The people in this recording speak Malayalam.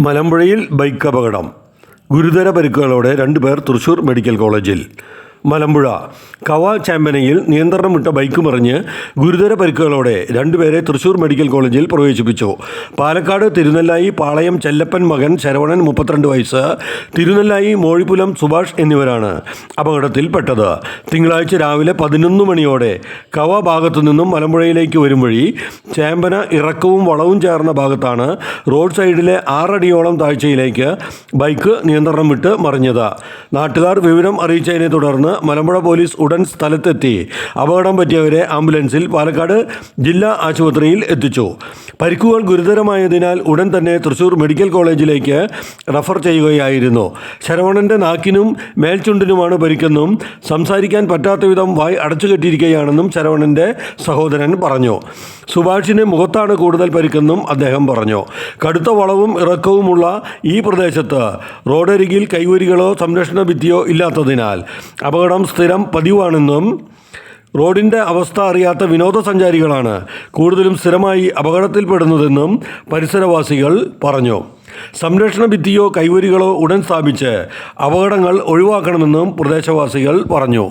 മലമ്പുഴയിൽ ബൈക്ക് അപകടം. ഗുരുതര പരിക്കുകളോടെ രണ്ടുപേർ തൃശൂർ മെഡിക്കൽ കോളേജിൽ. മലമ്പുഴ. കവ ചാമ്പനയിൽ നിയന്ത്രണം വിട്ട ബൈക്ക് മറിഞ്ഞ് ഗുരുതര പരിക്കുകളോടെ രണ്ടുപേരെ തൃശൂർ മെഡിക്കൽ കോളേജിൽ പ്രവേശിപ്പിച്ചു. പാലക്കാട് തിരുനെല്ലായി പാളയം ചെല്ലപ്പൻ മകൻ ശരവണൻ മുപ്പത്തിരണ്ട് വയസ്സ് തിരുനെല്ലായി മോഴിപ്പുലം സുഭാഷ് എന്നിവരാണ് അപകടത്തിൽപ്പെട്ടത്. തിങ്കളാഴ്ച രാവിലെ പതിനൊന്ന് മണിയോടെ കവ ഭാഗത്തു നിന്നും മലമ്പുഴയിലേക്ക് വരും വഴി ചേമ്പന ഇറക്കവും വളവും ചേർന്ന ഭാഗത്താണ് റോഡ് സൈഡിലെ ആറടിയോളം താഴ്ചയിലേക്ക് ബൈക്ക് നിയന്ത്രണം വിട്ട് മറിഞ്ഞത്. നാട്ടുകാർ വിവരം അറിയിച്ചതിനെ തുടർന്ന് മലമ്പുഴ പോലീസ് ഉടൻ സ്ഥലത്തെത്തി. അപകടം പറ്റിയവരെ ആംബുലൻസിൽ പാലക്കാട് ജില്ലാ ആശുപത്രിയിൽ എത്തിച്ചു. പരിക്കുകൾ ഗുരുതരമായതിനാൽ ഉടൻ തന്നെ തൃശൂർ മെഡിക്കൽ കോളേജിലേക്ക് റഫർ ചെയ്യുകയായിരുന്നു. ശരവണന്റെ നാക്കിനും മേൽചുണ്ടിനുമാണ് പരിക്കെന്നും സംസാരിക്കാൻ പറ്റാത്ത വിധം വായി അടച്ചുകെട്ടിയിരിക്കുകയാണെന്നും ശരവണന്റെ സഹോദരൻ പറഞ്ഞു. സുഭാഷിന് മുഖത്താണ് കൂടുതൽ പരിക്കെന്നും അദ്ദേഹം പറഞ്ഞു. കടുത്ത വളവും ഇറക്കവുമുള്ള ഈ പ്രദേശത്ത് റോഡരികിൽ കൈവരികളോ സംരക്ഷണ ഭിത്തിയോ ഇല്ലാത്തതിനാൽ അപകടം സ്ഥിരം പതിവാണെന്നും റോഡിന്റെ അവസ്ഥ അറിയാത്ത വിനോദസഞ്ചാരികളാണ് കൂടുതലും സ്ഥിരമായി അപകടത്തിൽപ്പെടുന്നതെന്നും പരിസരവാസികൾ പറഞ്ഞു. സംരക്ഷണ ഭിത്തിയോ കൈവരികളോ ഉടൻ സ്ഥാപിച്ച് അപകടങ്ങൾ ഒഴിവാക്കണമെന്നും പ്രദേശവാസികൾ പറഞ്ഞു.